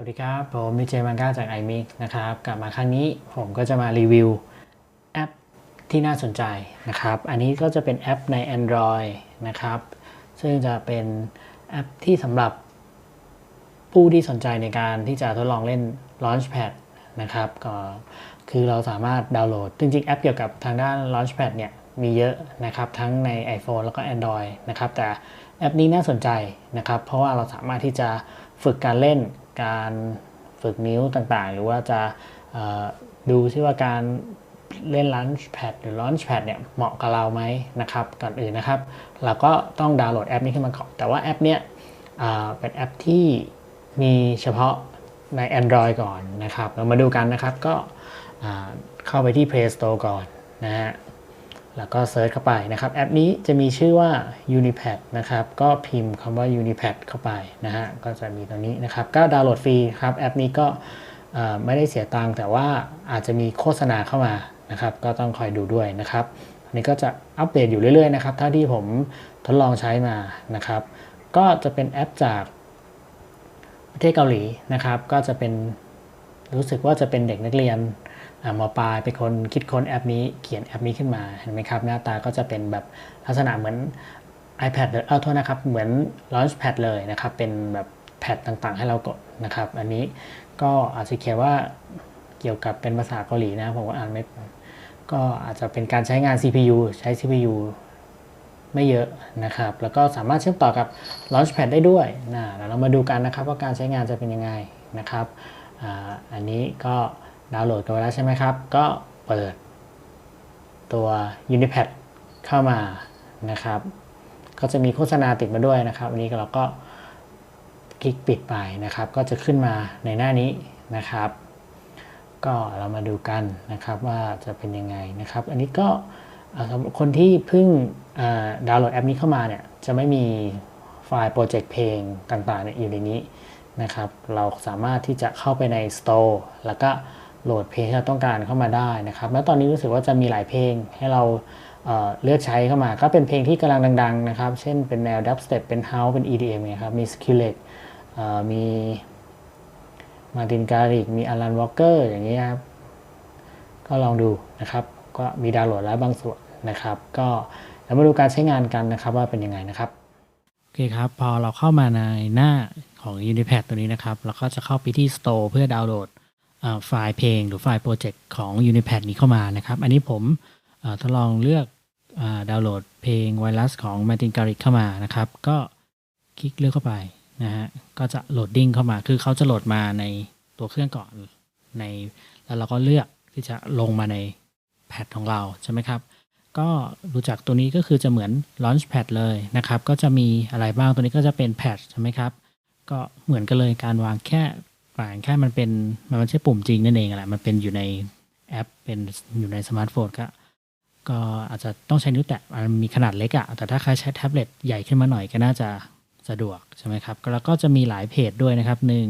สวัสดีครับ ผมมิเจมังก้าจาก iMix นะครับ กลับมาครั้งนี้ผมก็จะมารีวิวแอปที่น่าสนใจนะครับ อันนี้ก็จะเป็นแอปใน Android นะครับ ซึ่งจะเป็นแอปที่สำหรับผู้ที่สนใจในการที่จะทดลองเล่น Launchpad นะครับ ก็คือเราสามารถดาวน์โหลด จริงๆ แอปเกี่ยวกับทางด้าน Launchpad เนี่ยมีเยอะนะครับ ทั้งใน iPhone แล้วก็ Android นะครับ แต่แอปนี้น่าสนใจนะครับ เพราะว่าเราสามารถที่จะฝึกการเล่น การฝึกนิ้วต่างๆ หรือว่าจะดูซิว่าการเล่น Launchpad หรือ Launchpad เนี่ยเหมาะกับเราไหมนะครับ ก่อนอื่นนะครับ เราก็ต้องดาวน์โหลดแอปนี้ขึ้นมาก่อน แต่ว่าแอปเนี้ยเป็นแอปที่มีเฉพาะใน Android ก่อนนะครับ เรามาดูกันนะครับ ก็เข้าไปที่ Play Store ก่อนนะฮะ แล้วก็เซิร์ชเข้าไปนะครับแอปนี้จะมีชื่อว่า Unipad นะครับก็พิมพ์คำว่า Unipad เข้าไปนะฮะก็จะมีตรงนี้นะครับก็ดาวน์โหลดฟรีครับแอปนี้ก็ไม่ได้เสียตังค์แต่ว่าอาจจะมีโฆษณาเข้ามานะครับก็ต้องคอยดูด้วยนะครับอันนี้ก็จะอัปเดตอยู่เรื่อยๆนะครับเท่าที่ผมทดลองใช้มานะครับก็จะเป็นแอปจากประเทศเกาหลีนะครับก็จะเป็นรู้สึกว่าจะเป็นเด็กนักเรียน อ่ามปลายเป็นคนคิดค้นแอปนี้เขียนแอปนี้ขึ้นมาเห็นไหมครับ หน้าตาก็จะเป็นแบบลักษณะเหมือน iPad เลยเอาโทษนะครับ เหมือน Launchpad เลยนะครับ เป็นแบบแพดต่างๆ ให้เรากดนะครับ อันนี้ก็อาจจะเขียนว่าเกี่ยวกับเป็นภาษาเกาหลีนะผมก็อ่านไม่ก็อาจจะเป็นการใช้งาน CPU ใช้ CPU ไม่เยอะนะครับ แล้วก็สามารถเชื่อมต่อกับ Launchpad ได้ด้วยนะเรามาดูกันนะครับว่าการใช้งานจะเป็นยังไงนะครับออันนี้ก็ ดาวน์โหลดกันไปแล้วใช่ไหมครับ ก็เปิดตัว Unipad เข้ามานะครับ ก็จะมีโฆษณาติดมาด้วยนะครับอันนี้เราก็คลิกปิดไปนะครับ ก็จะขึ้นมาในหน้านี้นะครับ ก็เรามาดูกันนะครับว่าจะเป็นยังไงนะครับ อันนี้ก็สำหรับคนที่เพิ่งดาวน์โหลดแอปนี้เข้ามาเนี่ยจะไม่มีไฟล์โปรเจกต์เพลงต่างๆอยู่ในนี้นะครับ เราสามารถที่จะเข้าไปใน Store แล้วก็ โหลดเพลงที่เราต้องการเข้ามาได้นะครับ แล้วตอนนี้รู้สึกว่าจะมีหลายเพลงให้เราเเลือกใช้เข้ามาก็เป็นเพลงที่กำลังดัง ๆ นะครับ เช่นเป็นแนว dubstep เป็น house เป็น EDM เนี่ยครับ มี Skillet เอ่อมีมาตินการิกมีอลันวอลเกอร์อย่างนี้ครับ ก็ลองดูนะครับ ก็มีดาวน์โหลดแล้วบางส่วนนะครับ ก็เรามาดูการใช้งานกันนะครับว่าเป็นยังไงนะครับโอเคครับ พอเราเข้ามาในหน้าของ Unipad ตัวนี้นะครับ เราก็จะเข้าไปที่ Store เพื่อดาวน์โหลด ไฟล์เพลงหรือไฟล์โปรเจกต์ของ Unipad นี้เข้ามานะครับ อันนี้ผมทดลองเลือกดาวน์โหลดเพลงไวรัสของ Martin Garrix เข้ามานะครับ ก็คลิกเลือกเข้าไปนะฮะก็จะโหลดดิ้งเข้ามา คือเขาจะโหลดมาในตัวเครื่องก่อนในแล้วเราก็เลือกที่จะลงมาในแพดของเราใช่ไหมครับ ก็รู้จักตัวนี้ก็คือจะเหมือน Launchpad เลยนะครับ ก็จะมีอะไรบ้างตัวนี้ก็จะเป็นแพดใช่ไหมครับ ก็เหมือนกันเลยการวางแค่ วางแค่มันเป็นมันไม่ใช่ปุ่มจริงนั่นเองแหละมันเป็นอยู่ในแอปเป็นอยู่ในสมาร์ทโฟนก็ก็อาจจะต้องใช้นิ้วแตะมันมีขนาดเล็กอะแต่ถ้าใครใช้แท็บเล็ตใหญ่ขึ้นมาหน่อยก็น่าจะสะดวกใช่ไหมครับแล้วก็จะมีหลายเพจด้วยนะครับหนึ่ง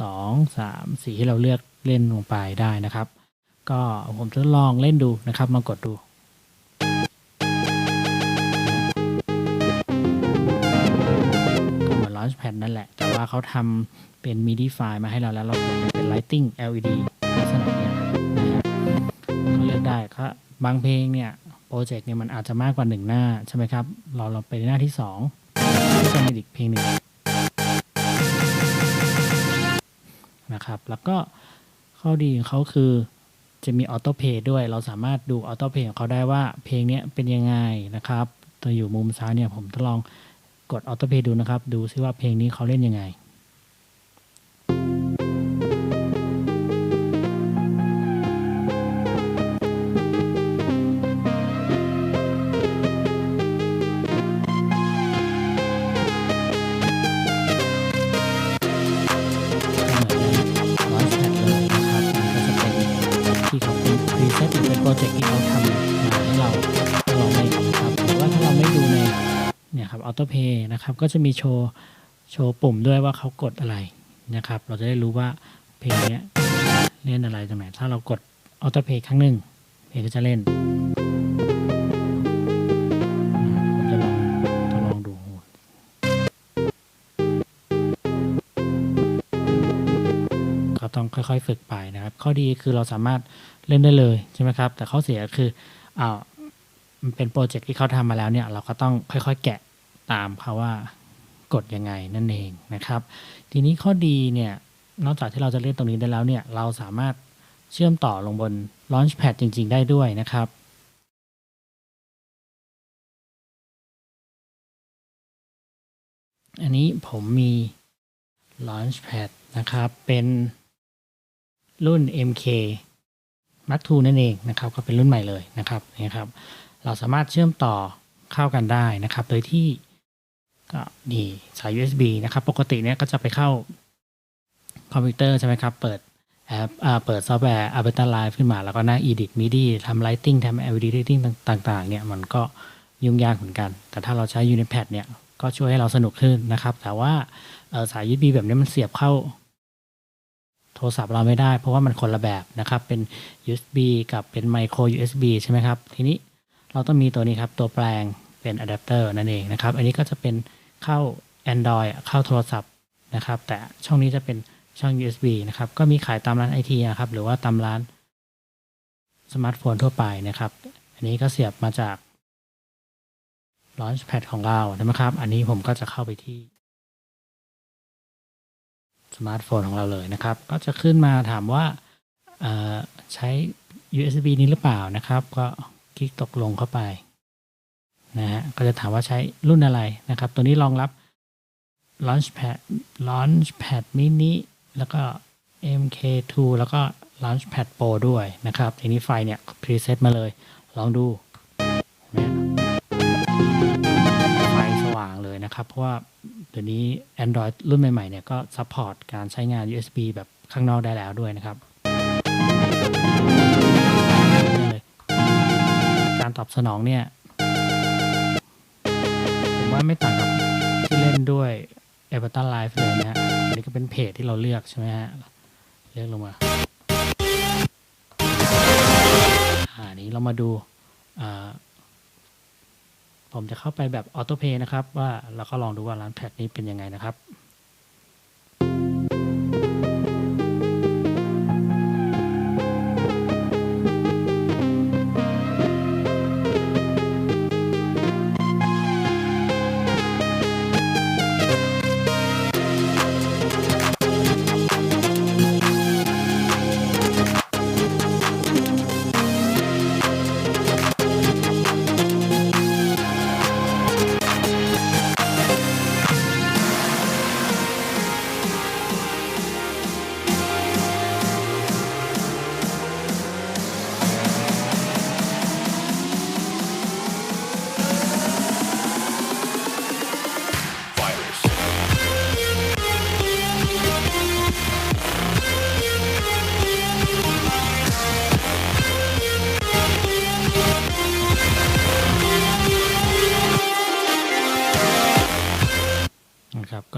สองสามสี่ที่เราเลือกเล่นลงไปได้นะครับ ก็ผมทดลองเล่นดูนะครับมากดดู ก็เหมือน Launchpad นั่นแหละ แต่ว่าเขาทำเป็น MIDI ไฟล์มาให้เราแล้วเรากดเป็น Lighting LED ลักษณะเนี้ยนะฮะก็เลือกได้ก็บางเพลงเนี่ยโปรเจกต์เนี่ยมันอาจจะมากกว่าหนึ่งหน้าใช่ไหมครับ เราเราไปหน้าที่สองก็จะมีอีกเพลงหนึ่งนะครับ แล้วก็ข้อดีของเขาคือจะมีออโต้เพย์ด้วย เราสามารถดูออโต้เพย์ของเขาได้ว่าเพลงเนี้ยเป็นยังไงนะครับ ตัวอยู่มุมซ้ายเนี่ยผมทดลอง กดออโต้เพย์ดูนะครับ ดูซิว่าเพลงนี้เขาเล่นยังไง เนี่ยครับ auto play นะครับก็จะมีโชว์โชว์ปุ่มด้วยว่าเขากดอะไรนะครับ เราจะได้รู้ว่าเพลงนี้เล่นอะไรตรงไหน ถ้าเรากด auto play ครั้งหนึ่งเพลงก็จะเล่นผมจะลองทดลองดูต้องค่อยๆ ฝึกไปนะครับ ข้อดีคือเราสามารถเล่นได้เลยใช่ไหมครับ แต่ข้อเสียคืออ่ามันเป็นโปรเจกต์ที่เขาทำมาแล้วเนี่ย เราก็ต้องค่อยๆ แกะ ตามเขาว่ากดยังไงนั่นเองนะครับ ทีนี้ข้อดีเนี่ยนอกจากที่เราจะเล่นตรงนี้ได้แล้วเนี่ยเราสามารถเชื่อมต่อลงบน Launchpad จริง ๆ ได้ด้วยนะครับอันนี้ผมมี Launchpad นะครับ เป็นรุ่น MK Mark II นั่นเองนะครับ ก็เป็นรุ่นใหม่เลยนะครับนี่ครับ เราสามารถเชื่อมต่อเข้ากันได้นะครับ โดยที่ ก็นี่สาย USB นะครับ ปกติเนี่ยก็จะไปเข้าคอมพิวเตอร์ใช่ไหมครับ เปิดแอปอ่าเปิดซอฟต์แวร์ Ableton Live ขึ้นมาแล้วก็นั่ง edit MIDI ทำ lighting ทำ LED lighting ต่างๆ เนี่ยมันก็ยุ่งยากเหมือนกัน แต่ถ้าเราใช้ Unipad เนี่ยก็ช่วยให้เราสนุกขึ้นนะครับ แต่ว่าสาย USB แบบนี้มันเสียบเข้าโทรศัพท์เราไม่ได้ เพราะว่ามันคนละแบบนะครับ เป็น USB กับเป็น micro USB ใช่ไหมครับ ทีนี้เราต้องมีตัวนี้ครับ ตัวแปลงเป็นอะแดปเตอร์นั่นเองนะครับ อันนี้ก็จะเป็น เข้า Android เข้าโทรศัพท์นะครับ แต่ช่องนี้จะเป็นช่อง USB นะครับ ก็มีขายตามร้านไอทีนะครับ หรือว่าตามร้านสมาร์ทโฟนทั่วไปนะครับ อันนี้ก็เสียบมาจาก Launchpad ของเราใช่ไหมครับ อันนี้ผมก็จะเข้าไปที่สมาร์ทโฟนของเราเลยนะครับ ก็จะขึ้นมาถามว่าใช้ USB นี้หรือเปล่านะครับ ก็คลิกตกลงเข้าไป นะฮะก็จะถามว่าใช้รุ่นอะไรนะครับ ตัวนี้รองรับ Launchpad Launchpad mini แล้วก็ MK2 แล้วก็ Launchpad Pro ด้วยนะครับทีนี้ไฟเนี่ยพรีเซตมาเลย ลองดูไฟสว่างเลยนะครับ เพราะว่าเดี๋ยวนี้ Android รุ่นใหม่ๆเนี่ยก็ซัพพอร์ตการใช้งาน USB แบบข้างนอกได้แล้วด้วยนะครับ การตอบสนองเนี่ย ว่าไม่ต่างกับที่เล่นด้วย a v a t a r Live เลยนะฮะอันนี้ก็เป็นเพจที่เราเลือกใช่ไหมฮะ เลือกลงมาอันนี้เรามาดูอ่าผมจะเข้าไปแบบออโต้เพย์นะครับ ว่าเราก็ลองดูว่าร้านแพทนี้เป็นยังไงนะครับ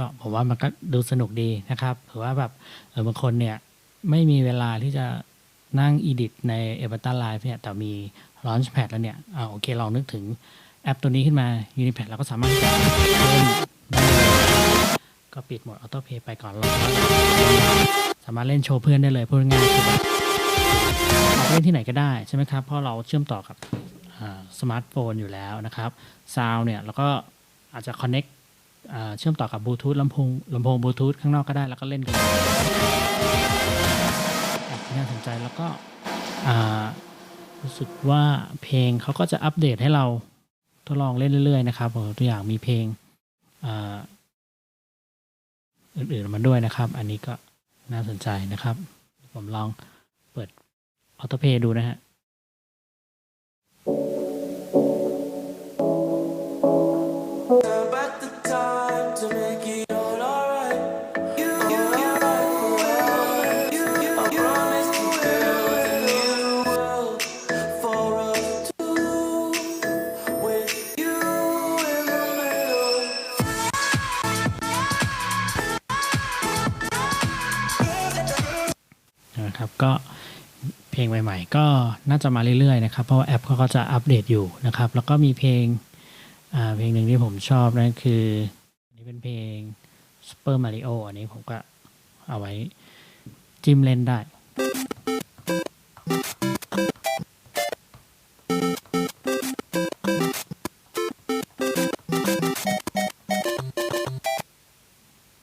ก็ผมว่ามันก็ดูสนุกดีนะครับหรือว่าแบบเออบางคนเนี่ยไม่มีเวลาที่จะนั่งอีดิ t ใน a v a t a r Live เนี่ยแต่มี Launchpad แล้วเนี่ยอ่าโอเคลองนึกถึงแอปตัวนี้ขึ้นมา Unipad เราก็สามารถจะเล่นก็ปิดโหมด Auto Play ไปก่อนเราสามารถเล่นโชว์เพื่อนได้เลยพูดง่ายคือแบบเล่นที่ไหนก็ได้ใช่ไหมครับ เพราะเราเชื่อมต่อกับสมาร์ทโฟนอยู่แล้วนะครับซาวเนี่ยเราก็อาจจะ connect เชื่อมต่อกับบลูทูธลำโพงลำโพงบลูทูธข้างนอกก็ได้แล้วก็เล่นกันน่าสนใจแล้วก็รู้สึกว่าเพลงเขาก็จะอัปเดตให้เราทดลองเล่นเรื่อยๆนะครับตัวอย่างมีเพลงอื่นๆมาด้วยนะครับ อันนี้ก็น่าสนใจนะครับ ผมลองเปิดออโต้เพย์ดูนะฮะ ใหม่ๆ ก็น่าจะมาเรื่อยๆนะครับ เพราะว่าแอปเขาก็จะอัปเดตอยู่นะครับ แล้วก็มีเพลงอ่าเพลงหนึ่งที่ผมชอบนั่นคืออันนี้เป็นเพลง Super Mario อันนี้ผมก็เอาไว้จิ้มเล่นได้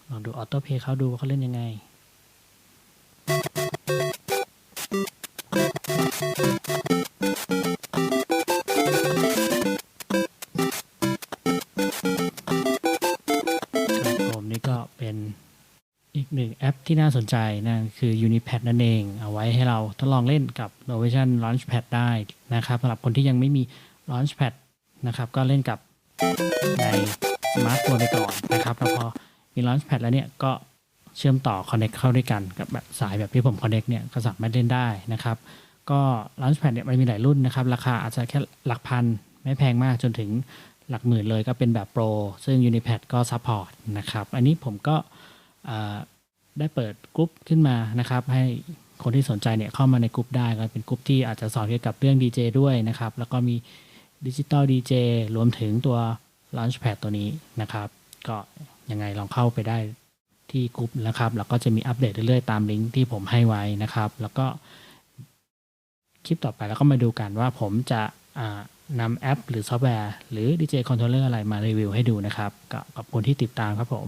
ลองดูออโต้เพย์เขาดูว่าเขาเล่นยังไง ที่น่าสนใจนั่นคือ Unipad นั่นเอง เอาไว้ให้เราทดลองเล่นกับ Novation Launchpad ได้นะครับสำหรับคนที่ยังไม่มี Launchpad นะครับก็เล่นกับในสมาร์ทโฟนไปก่อนนะครับแล้วพอมี Launchpad แล้วเนี่ยก็เชื่อมต่อ Connect เข้าด้วยกันกับแบบสายแบบที่ผม Connect เนี่ยก็สามารถเล่นได้นะครับ ก็ Launchpad เนี่ยมันมีหลายรุ่นนะครับ ราคาอาจจะแค่หลักพันไม่แพงมากจนถึงหลักหมื่นเลยก็เป็นแบบโปรซึ่ง Unipad ก็ซัพพอร์ตนะครับ อันนี้ผมก็ ได้เปิดกลุ่มขึ้นมานะครับ ให้คนที่สนใจเนี่ยเข้ามาในกลุ่มได้ก็เป็นกลุ่มที่อาจจะสอนเกี่ยวกับเรื่อง DJ ด้วยนะครับ แล้วก็มีดิจิตอลดีเจรวมถึงตัว Launchpad ตัวนี้นะครับ ก็ยังไงลองเข้าไปได้ที่กลุ่มนะครับ แล้วก็จะมีอัปเดตเรื่อยๆ ตามลิงก์ที่ผมให้ไว้นะครับ แล้วก็คลิปต่อไปแล้วก็มาดูกันว่าผมจะนำแอป หรือซอฟต์แวร์ หรือ DJ Controller อะไรมารีวิวให้ดูนะครับ ก็ขอบคุณที่ติดตามครับผม